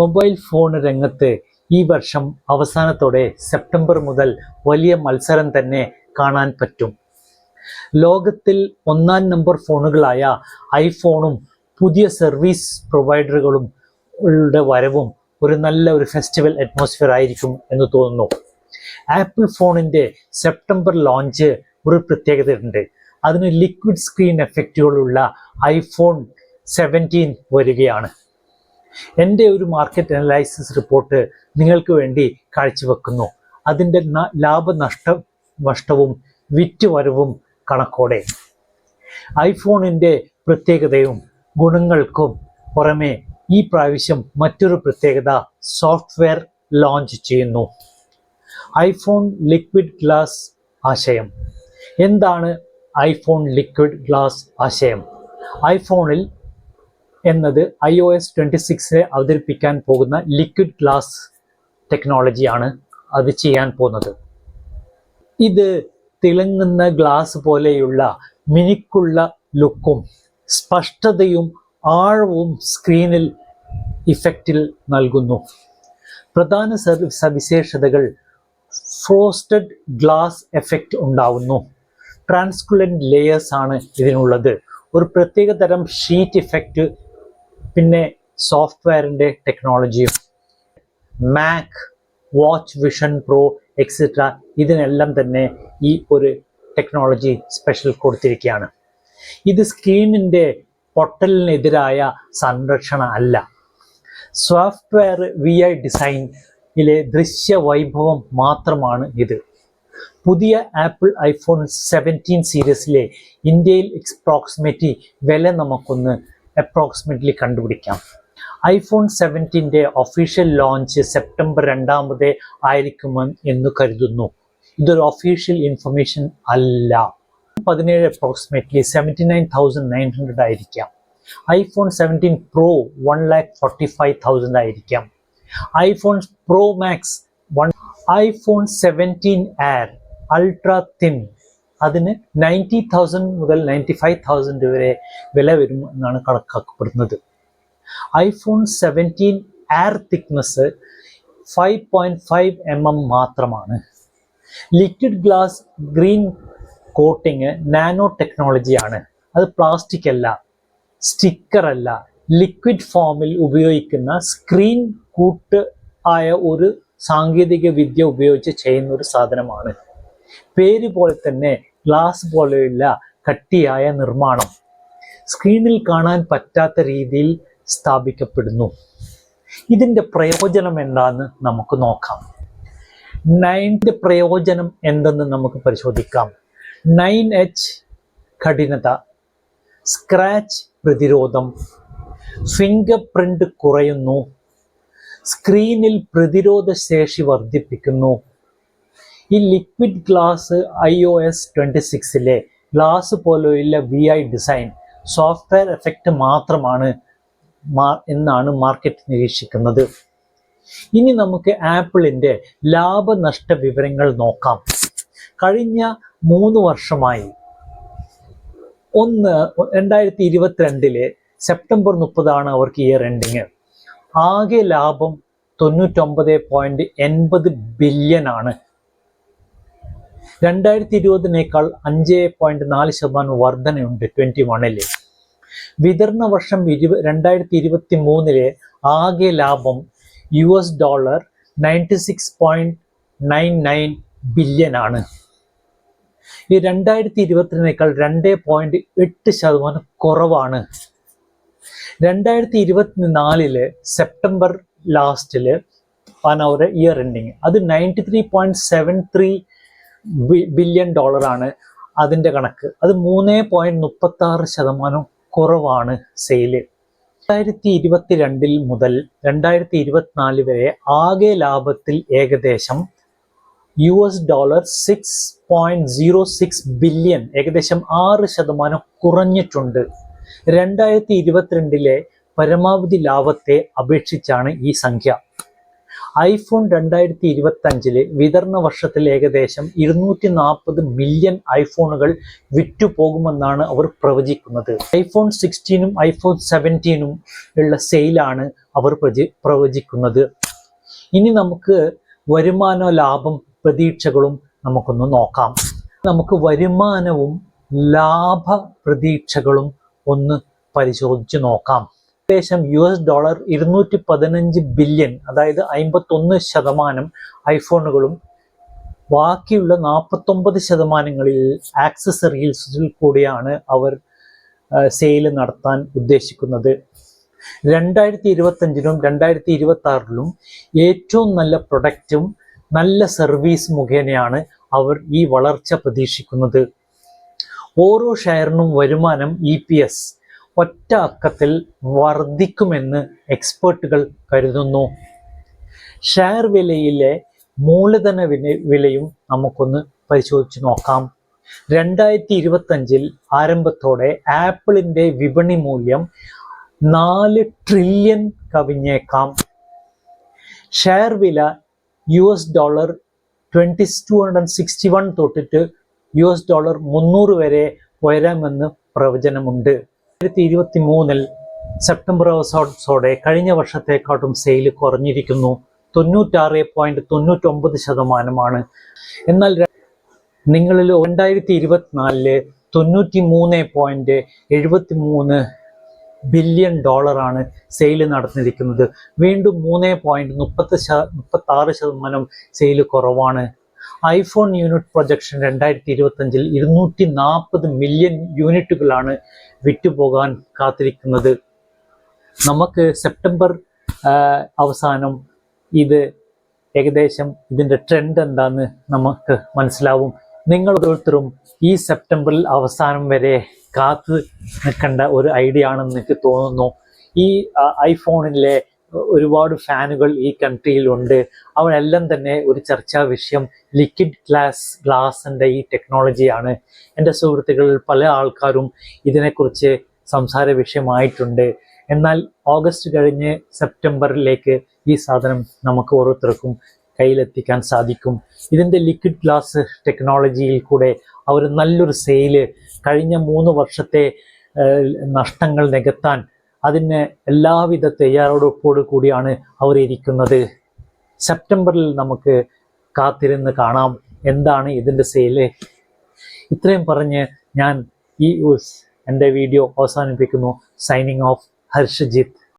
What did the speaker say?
Mobile phone രംഗത്ത് ഈ വർഷം അവസാനത്തോടെ സെപ്റ്റംബർ മുതൽ വലിയ മത്സരം തന്നെ കാണാൻ പറ്റും. ലോകത്തിൽ ഒന്നാം നമ്പർ ഫോണുകളായ ഐഫോണും പുതിയ സർവീസ് പ്രൊവൈഡറുകളും വരവും ഒരു നല്ല ഒരു ഫെസ്റ്റിവൽ അറ്റ്മോസ്ഫിയർ ആയിരിക്കും എന്ന് തോന്നുന്നു. ആപ്പിൾ ഫോണിന്റെ സെപ്റ്റംബർ ലോഞ്ച് ഒരു പ്രത്യേകതയുണ്ട്. അതിന് ലിക്വിഡ് സ്ക്രീൻ എഫക്റ്റുകളുള്ള ഐഫോൺ സെവന്റീൻ വരികയാണ്. എന്റെ ഒരു മാർക്കറ്റ് അനലൈസിസ് റിപ്പോർട്ട് നിങ്ങൾക്ക് വേണ്ടി കാഴ്ചവെക്കുന്നു. അതിന്റെ ലാഭനഷ്ട നഷ്ടവും വിറ്റുവരവും കണക്കോടെ. ഐഫോണിന്റെ പ്രത്യേകതയും ഗുണങ്ങൾക്കും പുറമെ ഈ പ്രാവശ്യം മറ്റൊരു പ്രത്യേകത സോഫ്റ്റ്വെയർ ലോഞ്ച് ചെയ്യുന്നു. ഐഫോൺ ലിക്വിഡ് ഗ്ലാസ് ആശയം. എന്താണ് ഐഫോൺ ലിക്വിഡ് ഗ്ലാസ് ആശയം? ഐഫോണിൽ എന്നത് ഐ ഒ എസ് ട്വന്റി സിക്സിനെ അവതരിപ്പിക്കാൻ പോകുന്ന ലിക്വിഡ് ഗ്ലാസ് ടെക്നോളജിയാണ് അത് ചെയ്യാൻ പോകുന്നത്. ഇത് തിളങ്ങുന്ന ഗ്ലാസ് പോലെയുള്ള മിനുക്കുള്ള ലുക്കും സ്പഷ്ടതയും ആഴവും സ്ക്രീനിൽ ഇഫക്റ്റിൽ നൽകുന്നു. പ്രധാന സവി- സവിശേഷതകൾ ഫ്രോസ്റ്റഡ് ഗ്ലാസ് എഫക്റ്റ് ഉണ്ടാവുന്നു. ട്രാൻസ്കുലന്റ് ലേയേഴ്സ് ആണ് ഇതിനുള്ളത്. ഒരു പ്രത്യേക തരം ഷീറ്റ് ഇഫക്റ്റ് പിന്നെ സോഫ്റ്റ്വെയറിന്റെ ടെക്നോളജിയും Mac watch Vision Pro etcetera ഇതിനെല്ലാം തന്നെ ഈ ഒരു ടെക്നോളജി സ്പെഷ്യൽ കൊടുത്തിരിക്കുകയാണ്. ഇത് സ്ക്രീനിന്റെ പൊട്ടലിനെതിരായ സംരക്ഷണ അല്ല. സോഫ്റ്റ്വെയർ വി ഐ ഡിസൈനിലെ ദൃശ്യ വൈഭവം മാത്രമാണ് ഇത്. പുതിയ ആപ്പിൾ ഐഫോൺ സെവന്റീൻ സീരീസിലെ ഇന്ത്യയിൽ എക്സ്പ്രോക്സിമേറ്റി വില നമുക്കൊന്ന് അപ്രോക്സിമേറ്റ്ലി കണ്ടുപിടിക്കാം. ഐഫോൺ സെവന്റീന്റെ ഒഫീഷ്യൽ ലോഞ്ച് സെപ്റ്റംബർ രണ്ടാമത് ആയിരിക്കുമെന്ന് എന്ന് കരുതുന്നു. ഇതൊരു ഒഫീഷ്യൽ ഇൻഫർമേഷൻ അല്ല. പതിനേഴ് approximately seventy nine thousand nine hundred ആയിരിക്കാം. IPhone seventeen Pro one lakh forty five thousand ആയിരിക്കാം. IPhone Pro Max one iPhone seventeen Air ultra thin അതിന് നയന്റി തൗസൻഡ് മുതൽ നയന്റി ഫൈവ് തൗസൻഡ് വരെ വില വരും എന്നാണ് കണക്കാക്കപ്പെടുന്നത്. IPhone seventeen Air thickness five point five M M മാത്രമാണ്. Liquid glass green coating nano ടെക്നോളജിയാണ് അത് പ്ലാസ്റ്റിക് അല്ല സ്റ്റിക്കർ അല്ല ലിക്വിഡ് ഫോമിൽ ഉപയോഗിക്കുന്ന സ്ക്രീൻ കൂട്ട് ആയ ഒരു സാങ്കേതിക വിദ്യ ഉപയോഗിച്ച് ചെയ്യുന്ന ഒരു സാധനമാണ്. പേര് പോലെ തന്നെ ഗ്ലാസ് പോലെയുള്ള കട്ടിയായ നിർമ്മാണം. സ്ക്രീനിൽ കാണാൻ പറ്റാത്ത രീതിയിൽ സ്ഥാപിക്കപ്പെടുന്നു. ഇതിന്റെ പ്രയോജനം എന്താണെന്ന് നമുക്ക് നോക്കാം. നയന്റെ പ്രയോജനം എന്തെന്ന് നമുക്ക് പരിശോധിക്കാം. നയൻ എച്ച് കഠിനത സ്ക്രാച്ച് പ്രതിരോധം ഫിംഗർ പ്രിന്റ് കുറയുന്നു സ്ക്രീനിൽ പ്രതിരോധ ശേഷി വർദ്ധിപ്പിക്കുന്നു ഈ liquid glass I O S twenty സിക്സിലെ glass പോലെയുള്ള V I design software effect മാത്രമാണ് എന്നാണ് മാർക്കറ്റ് നിരീക്ഷിക്കുന്നത്. ഇനി നമുക്ക് ആപ്പിളിന്റെ ലാഭനഷ്ട വിവരങ്ങൾ നോക്കാം. കഴിഞ്ഞ മൂന്ന് വർഷമായി. ഒന്ന് രണ്ടായിരത്തി ഇരുപത്തിരണ്ടിലെ സെപ്റ്റംബർ മുപ്പതാണ് അവർക്ക് ഇയർ എൻഡിങ് ആകെ ലാഭം തൊണ്ണൂറ്റൊമ്പത് പോയിന്റ് എൺപത് ബില്യൺ ആണ്. രണ്ടായിരത്തി ഇരുപതിനേക്കാൾ അഞ്ച് പോയിന്റ് നാല് ശതമാനം വർധനയുണ്ട് ട്വന്റി വണ്ണിൽ വിതരണ വർഷം ഇരുപ രണ്ടായിരത്തി ഇരുപത്തി മൂന്നിലെ ആകെ ലാഭം U S dollar ninety six point nine nine billion ആണ്. ഈ രണ്ടായിരത്തി ഇരുപത്തിനേക്കാൾ രണ്ട് പോയിന്റ് എട്ട് ശതമാനം കുറവാണ്. രണ്ടായിരത്തി ഇരുപത്തിനാലിൽ സെപ്റ്റംബർ ലാസ്റ്റിൽ ആണ് അവരുടെ ഇയർ എൻഡിങ് അത് ninety three point seven three billion ഡോളറാണ് അതിന്റെ കണക്ക്. അത് മൂന്ന് പോയിന്റ് മുപ്പത്തി ആറ് ശതമാനം കുറവാണ് സെയിൽ. രണ്ടായിരത്തി ഇരുപത്തി രണ്ടിൽ മുതൽ രണ്ടായിരത്തി ഇരുപത്തിനാല് വരെ ആകെ ലാഭത്തിൽ ഏകദേശം U S dollar six point zero six billion ഏകദേശം ആറ് ശതമാനം കുറഞ്ഞിട്ടുണ്ട്. രണ്ടായിരത്തി ഇരുപത്തിരണ്ടിലെ പരമാവധി ലാഭത്തെ അപേക്ഷിച്ചാണ് ഈ സംഖ്യ. ഐഫോൺ രണ്ടായിരത്തി ഇരുപത്തി അഞ്ചിൽ വിതരണ വർഷത്തിൽ ഏകദേശം ഇരുന്നൂറ്റി നാൽപ്പത് മില്യൺ ഐഫോണുകൾ വിറ്റുപോകുമെന്നാണ് അവർ പ്രവചിക്കുന്നത്. ഐഫോൺ സിക്സ്റ്റീനും ഐഫോൺ സെവന്റീനും ഉള്ള സെയിലാണ് അവർ പ്രവചിക്കുന്നത്. ഇനി നമുക്ക് വരുമാന ലാഭം പ്രതീക്ഷകളും നമുക്കൊന്ന് നോക്കാം. നമുക്ക് വരുമാനവും ലാഭ പ്രതീക്ഷകളും ഒന്ന് പരിശോധിച്ച് നോക്കാം. ഏകദേശം യു എസ് ഡോളർ ഇരുന്നൂറ്റി പതിനഞ്ച് ബില്യൺ അതായത് അമ്പത്തൊന്ന് ശതമാനം ഐഫോണുകളും ബാക്കിയുള്ള നാൽപ്പത്തൊമ്പത് ശതമാനങ്ങളിൽ ആക്സസറീസിൽ കൂടിയാണ് അവർ സെയിൽ നടത്താൻ ഉദ്ദേശിക്കുന്നത്. രണ്ടായിരത്തി ഇരുപത്തഞ്ചിലും രണ്ടായിരത്തി ഇരുപത്തി ആറിലും ഏറ്റവും നല്ല പ്രൊഡക്റ്റും നല്ല സർവീസ് മുഖേനയാണ് അവർ ഈ വളർച്ച പ്രതീക്ഷിക്കുന്നത്. ഓരോ ഷെയറിനും വരുമാനം ഇ പി എസ് ഒറ്റ അക്കത്തിൽ വർദ്ധിക്കുമെന്ന് എക്സ്പേർട്ടുകൾ കരുതുന്നു. ഷെയർ വിലയിലെ മൂലധന വില വിലയും നമുക്കൊന്ന് പരിശോധിച്ച് നോക്കാം. രണ്ടായിരത്തി ഇരുപത്തഞ്ചിൽ ആരംഭത്തോടെ ആപ്പിളിന്റെ വിപണി മൂല്യം നാല് ട്രില്യൺ കവിഞ്ഞേക്കാം. ഷെയർ വില U S dollar twenty two hundred sixty one തൊട്ടിട്ട് യു എസ് ഡോളർ മുന്നൂറ് വരെ ഉയരാമെന്ന് പ്രവചനമുണ്ട്. രണ്ടായിരത്തി ഇരുപത്തി മൂന്നിൽ സെപ്റ്റംബർ അവസാനത്തോടെ കഴിഞ്ഞ വർഷത്തെക്കാട്ടും സെയിൽ കുറഞ്ഞിരിക്കുന്നു. തൊണ്ണൂറ്റാറ് പോയിന്റ് തൊണ്ണൂറ്റൊമ്പത് ശതമാനമാണ്. എന്നാൽ നിങ്ങളിൽ രണ്ടായിരത്തി ഇരുപത്തിനാലിൽ തൊണ്ണൂറ്റി മൂന്ന് പോയിന്റ് എഴുപത്തി മൂന്ന് ബില്യൺ ഡോളറാണ് സെയിൽ നടന്നിരിക്കുന്നത്. വീണ്ടും മൂന്ന് പോയിന്റ് മുപ്പത്തി ശ മുപ്പത്തി ആറ് ശതമാനം സെയിൽ കുറവാണ്. ഐഫോൺ യൂണിറ്റ് പ്രൊജക്ഷൻ രണ്ടായിരത്തി ഇരുപത്തഞ്ചിൽ ഇരുന്നൂറ്റി നാൽപ്പത് മില്യൺ യൂണിറ്റുകളാണ് വിറ്റുപോകാൻ കാത്തിരിക്കുന്നത്. നമുക്ക് സെപ്റ്റംബർ അവസാനം ഇത് ഏകദേശം ഇതിന്റെ ട്രെൻഡ് എന്താന്ന് നമുക്ക് മനസ്സിലാവും. നിങ്ങൾ ഓരോരുത്തരും ഈ സെപ്റ്റംബറിൽ അവസാനം വരെ കാത്ത് നിൽക്കേണ്ട ഒരു ഐഡിയ ആണെന്ന് എനിക്ക് തോന്നുന്നു. ഈ ഐഫോണിലെ ഒരുപാട് ഫാനുകൾ ഈ കൺട്രിയിലുണ്ട് അവരെല്ലാം തന്നെ ഒരു ചർച്ചാ വിഷയം ലിക്വിഡ് ഗ്ലാസ് ഗ്ലാസിന്റെ ഈ ടെക്നോളജിയാണ് എന്റെ സുഹൃത്തുക്കളിൽ പല ആൾക്കാരും ഇതിനെക്കുറിച്ച് സംസാര വിഷയമായിട്ടുണ്ട്. എന്നാൽ ഓഗസ്റ്റ് കഴിഞ്ഞ് സെപ്റ്റംബറിലേക്ക് ഈ സാധനം നമുക്ക് ഓരോരുത്തർക്കും കയ്യിലെത്തിക്കാൻ സാധിക്കും. ഇതിന്റെ ലിക്വിഡ് ഗ്ലാസ് ടെക്നോളജിയിൽ കൂടെ അവർ നല്ലൊരു സെയിൽ കഴിഞ്ഞ മൂന്ന് വർഷത്തെ നഷ്ടങ്ങൾ നികത്താൻ അതിന് എല്ലാവിധ തയ്യാറെടുപ്പോടു കൂടിയാണ് അവർ ഇരിക്കുന്നത്. സെപ്റ്റംബറിൽ നമുക്ക് കാത്തിരുന്ന് കാണാം എന്താണ് ഇതിന്റെ സെയിൽ ഇത്രയും പറഞ്ഞ് ഞാൻ ഈ എന്റെ വീഡിയോ അവസാനിപ്പിക്കുന്നു. Signing off Harshajith.